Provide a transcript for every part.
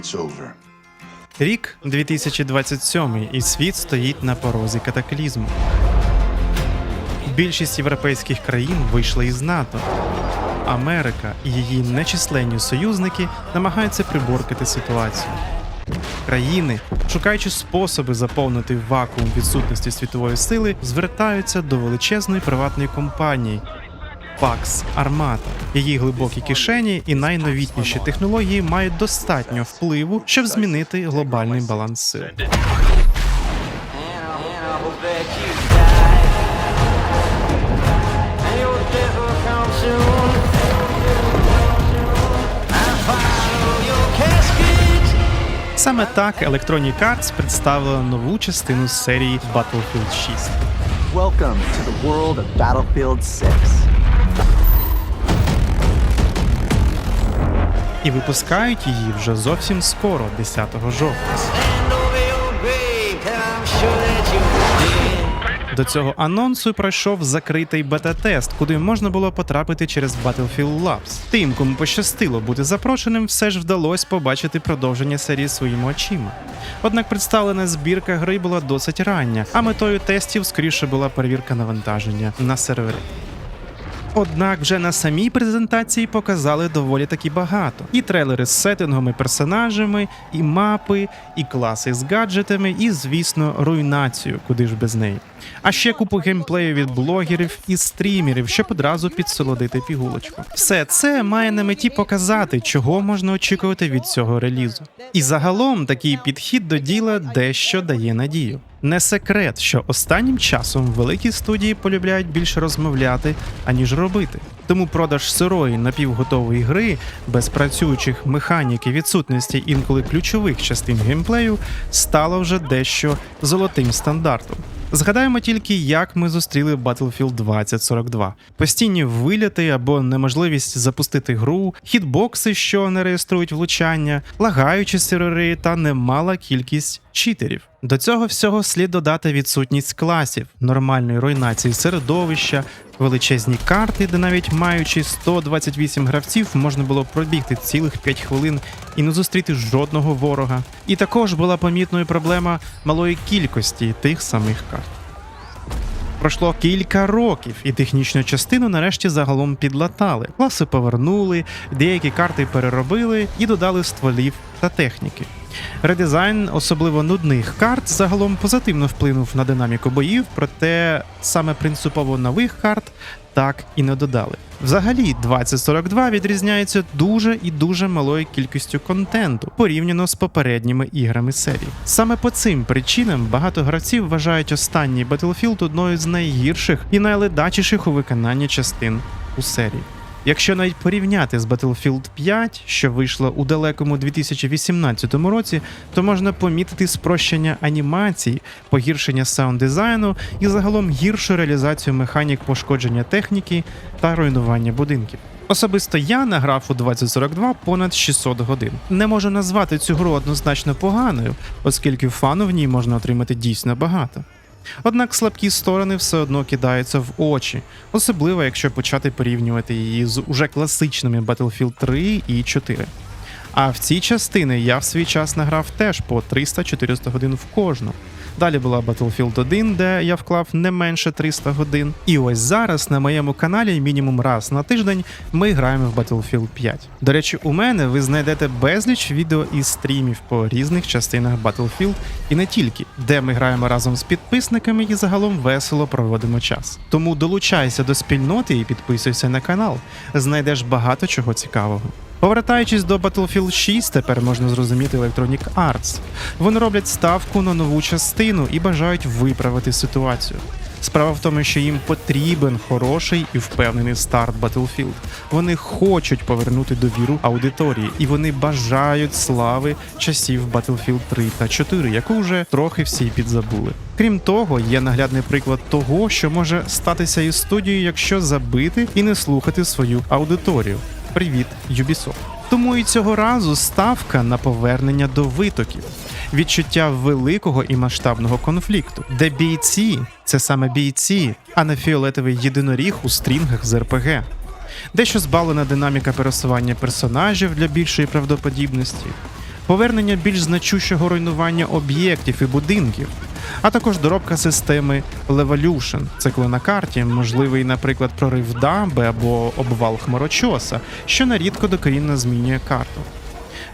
it's over. Рік 2027, і світ стоїть на порозі катаклізму. Більшість європейських країн вийшли із НАТО. Америка і її нечисленні союзники намагаються приборкати ситуацію. Країни, шукаючи способи заповнити вакуум відсутності світової сили, звертаються до величезної приватної компанії Pax Armata. Її глибокі кишені і найновітніші технології мають достатньо впливу, щоб змінити глобальний баланс сил. Саме так Electronic Arts представила нову частину серії Battlefield 6. Welcome to the world of Battlefield 6. І випускають її вже зовсім скоро, 10 жовтня. До цього анонсу пройшов закритий бета-тест, куди можна було потрапити через Battlefield Labs. Тим, кому пощастило бути запрошеним, все ж вдалося побачити продовження серії своїми очима. Однак представлена збірка гри була досить рання, а метою тестів скоріше була перевірка навантаження на сервері. Однак вже на самій презентації показали доволі таки багато: і трейлери з сеттингами, персонажами, і мапи, і класи з гаджетами, і, звісно, руйнацію, куди ж без неї. А ще купу геймплею від блогерів і стрімерів, щоб одразу підсолодити пігулочку. Все це має на меті показати, чого можна очікувати від цього релізу. І загалом такий підхід до діла дещо дає надію. Не секрет, що останнім часом великі студії полюбляють більше розмовляти, аніж робити. Тому продаж сирої напівготової гри без працюючих механік і відсутності інколи ключових частин геймплею стало вже дещо золотим стандартом. Згадаємо тільки, як ми зустріли Battlefield 2042. Постійні виліти або неможливість запустити гру, хітбокси, що не реєструють влучання, лагаючі сервери та немала кількість читерів. До цього всього слід додати відсутність класів, нормальної руйнації середовища, величезні карти, де навіть маючи 128 гравців, можна було пробігти цілих 5 хвилин і не зустріти жодного ворога. І також була помітною проблема малої кількості тих самих карт. Пройшло кілька років, і технічну частину нарешті загалом підлатали. Класи повернули, деякі карти переробили і додали стволів та техніки. Редизайн особливо нудних карт загалом позитивно вплинув на динаміку боїв, проте саме принципово нових карт так і не додали. Взагалі, 2042 відрізняється дуже і дуже малою кількістю контенту порівняно з попередніми іграми серії. Саме по цим причинам багато гравців вважають останній Battlefield одною з найгірших і найледачіших у виконанні частин у серії. Якщо навіть порівняти з Battlefield 5, що вийшла у далекому 2018 році, то можна помітити спрощення анімацій, погіршення саунд-дизайну і загалом гіршу реалізацію механік пошкодження техніки та руйнування будинків. Особисто я награв у 2042 понад 600 годин. Не можу назвати цю гру однозначно поганою, оскільки фану в ній можна отримати дійсно багато. Однак слабкі сторони все одно кидаються в очі, особливо якщо почати порівнювати її з уже класичними Battlefield 3 і 4. А в ці частини я в свій час награв теж по 300-400 годин в кожну. Далі була Battlefield 1, де я вклав не менше 300 годин. І ось зараз на моєму каналі мінімум раз на тиждень ми граємо в Battlefield 5. До речі, у мене ви знайдете безліч відео і стрімів по різних частинах Battlefield і не тільки, де ми граємо разом з підписниками і загалом весело проводимо час. Тому долучайся до спільноти і підписуйся на канал. Знайдеш багато чого цікавого. Повертаючись до Battlefield 6, тепер можна зрозуміти Electronic Arts. Вони роблять ставку на нову частину і бажають виправити ситуацію. Справа в тому, що їм потрібен хороший і впевнений старт Battlefield. Вони хочуть повернути довіру аудиторії, і вони бажають слави часів Battlefield 3 та 4, яку вже трохи всі підзабули. Крім того, є наглядний приклад того, що може статися із студією, якщо забити і не слухати свою аудиторію. Привіт, Ubisoft. Тому і цього разу ставка на повернення до витоків, відчуття великого і масштабного конфлікту, де бійці це саме бійці, а не фіолетовий єдиноріг у стрінгах з РПГ. Дещо збалена динаміка пересування персонажів для більшої правдоподібності. повернення більш значущого руйнування об'єктів і будинків, а також доробка системи Levolution. Це коли на карті можливий, наприклад, прорив дамби або обвал хмарочоса, що нарідко докорінно змінює карту.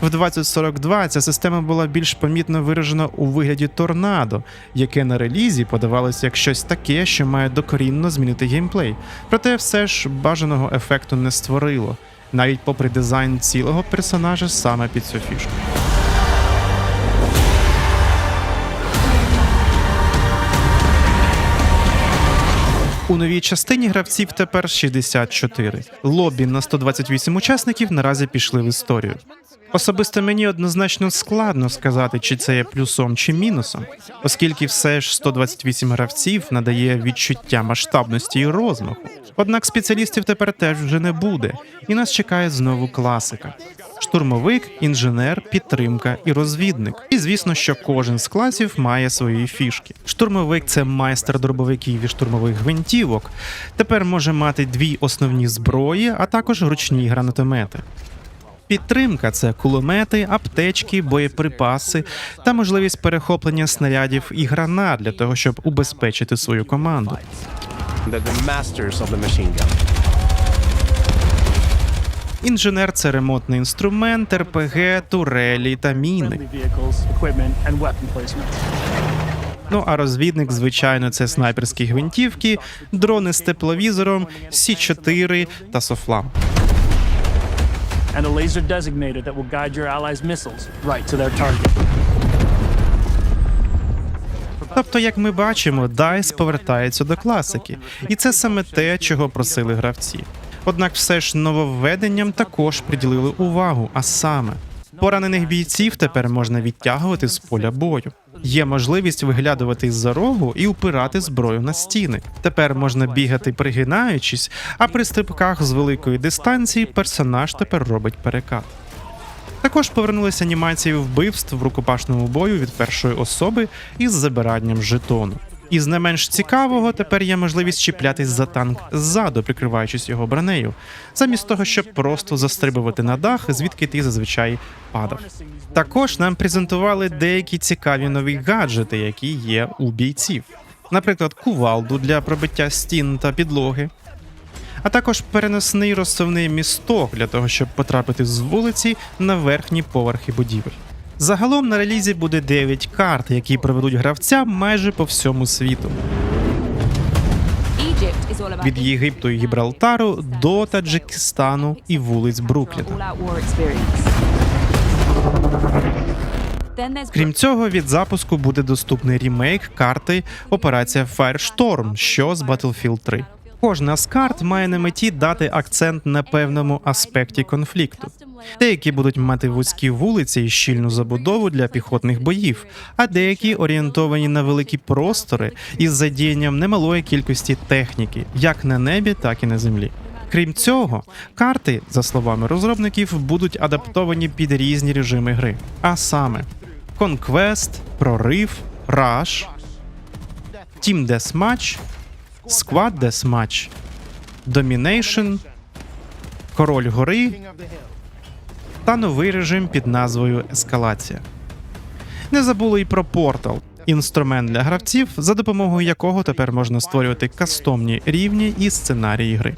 В 2042 ця система була більш помітно виражена у вигляді торнадо, яке на релізі подавалося як щось таке, що має докорінно змінити геймплей. Проте все ж бажаного ефекту не створило, навіть попри дизайн цілого персонажа саме під цю фішку. У новій частині гравців тепер 64. Лобі на 128 учасників наразі пішли в історію. Особисто мені однозначно складно сказати, чи це є плюсом чи мінусом, оскільки все ж 128 гравців надає відчуття масштабності і розмаху. Однак спеціалістів тепер теж вже не буде, і нас чекає знову класика: штурмовик, інженер, підтримка і розвідник. І звісно, що кожен з класів має свої фішки. Штурмовик це майстер дробовиків і штурмових гвинтівок. Тепер може мати дві основні зброї, а також ручні гранатомети. Підтримка це кулемети, аптечки, боєприпаси та можливість перехоплення снарядів і гранат для того, щоб убезпечити свою команду. They're the masters of the machine gun. Інженер це ремонтний інструмент, РПГ, турелі та міни. Ну а розвідник, звичайно, це снайперські гвинтівки, дрони з тепловізором, Сі-4 та Софлам. Тобто, як ми бачимо, DICE повертається до класики, і це саме те, чого просили гравці. Однак, все ж нововведенням також приділили увагу, а саме. Поранених бійців тепер можна відтягувати з поля бою. Є можливість виглядувати з-за рогу і упирати зброю на стіни. Тепер можна бігати пригинаючись, а при стрибках з великої дистанції персонаж тепер робить перекат. Також повернулися анімації вбивств в рукопашному бою від першої особи із забиранням жетону. Із не менш цікавого тепер є можливість чіплятись за танк ззаду, прикриваючись його бронею, замість того, щоб просто застрибувати на дах, звідки ти зазвичай падав. Також нам презентували деякі цікаві нові гаджети, які є у бійців, наприклад, кувалду для пробиття стін та підлоги, а також переносний розсувний місток для того, щоб потрапити з вулиці на верхні поверхи будівель. Загалом на релізі буде 9 карт, які проведуть гравця майже по всьому світу. Від Єгипту і Гібралтару до Таджикистану і вулиць Брукліна. Крім цього, від запуску буде доступний рімейк карти Операція Firestorm, що з Battlefield 3. Кожна з карт має на меті дати акцент на певному аспекті конфлікту. Деякі будуть мати вузькі вулиці і щільну забудову для піхотних боїв, а деякі орієнтовані на великі простори із задіянням немалої кількості техніки, як на небі, так і на землі. Крім цього, карти, за словами розробників, будуть адаптовані під різні режими гри, а саме Conquest, Прорив, Rush, Team Deathmatch, Squad Deathmatch, Domination, Король гори та новий режим під назвою Ескалація. Не забули й про Portal – інструмент для гравців, за допомогою якого тепер можна створювати кастомні рівні і сценарії гри.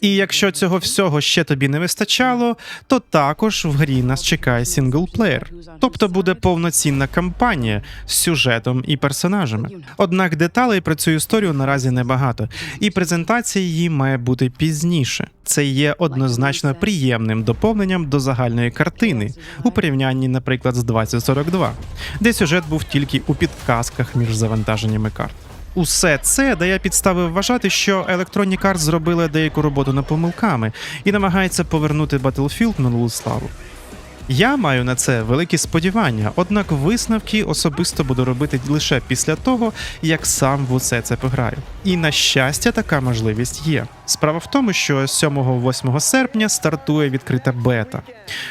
І якщо цього всього ще тобі не вистачало, то також в грі нас чекає синглплеєр, тобто буде повноцінна кампанія з сюжетом і персонажами. Однак деталей про цю історію наразі небагато, і презентація її має бути пізніше. Це є однозначно приємним доповненням до загальної картини у порівнянні, наприклад, з 2042, де сюжет був тільки у підказках між завантаженнями карт. Усе це дає підстави вважати, що Electronic Arts зробили деяку роботу над помилками і намагається повернути Battlefield минулу славу. Я маю на це великі сподівання, однак висновки особисто буду робити лише після того, як сам в усе це пограю. І на щастя, така можливість є. Справа в тому, що 7-8 серпня стартує відкрита бета.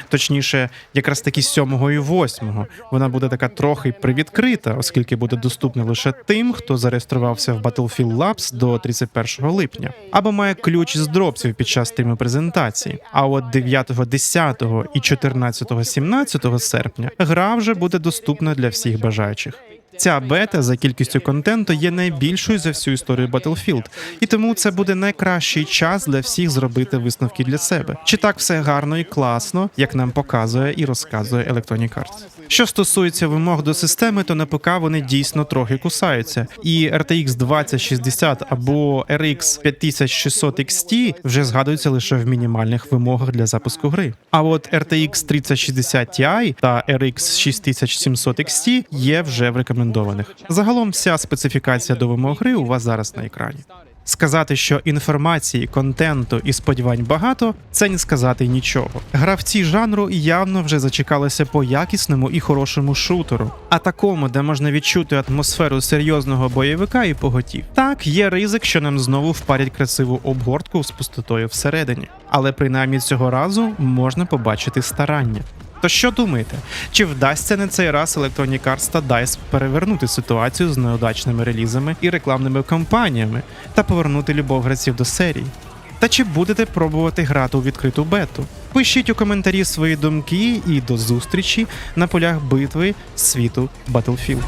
Точніше, якраз таки 7 і 8. Вона буде така трохи привідкрита, оскільки буде доступна лише тим, хто зареєструвався в Battlefield Labs до 31 липня, або має ключ з дропсів під час стріму презентації. А от 9, 10 і 14, 17 серпня гра вже буде доступна для всіх бажаючих. Ця бета за кількістю контенту є найбільшою за всю історію Battlefield, і тому це буде найкращий час для всіх зробити висновки для себе. Чи так все гарно і класно, як нам показує і розказує Electronic Arts. Що стосується вимог до системи, то на ПК вони дійсно трохи кусаються. І RTX 2060 або RX 5600 XT вже згадуються лише в мінімальних вимогах для запуску гри. А от RTX 3060 Ti та RX 6700 XT є вже в рекомендованих. Загалом вся специфікація до вимог гри у вас зараз на екрані. Сказати, що інформації, контенту і сподівань багато, це не сказати нічого. Гравці жанру явно вже зачекалися по якісному і хорошому шутеру, а такому, де можна відчути атмосферу серйозного бойовика і поготів. Так, є ризик, що нам знову впарять красиву обгортку з пустотою всередині, але принаймні цього разу можна побачити старання. То що думаєте? Чи вдасться на цей раз Electronic Arts та DICE перевернути ситуацію з неудачними релізами і рекламними кампаніями та повернути любов гравців до серії? Та чи будете пробувати грати у відкриту бету? Пишіть у коментарі свої думки і до зустрічі на полях битви світу Battlefield.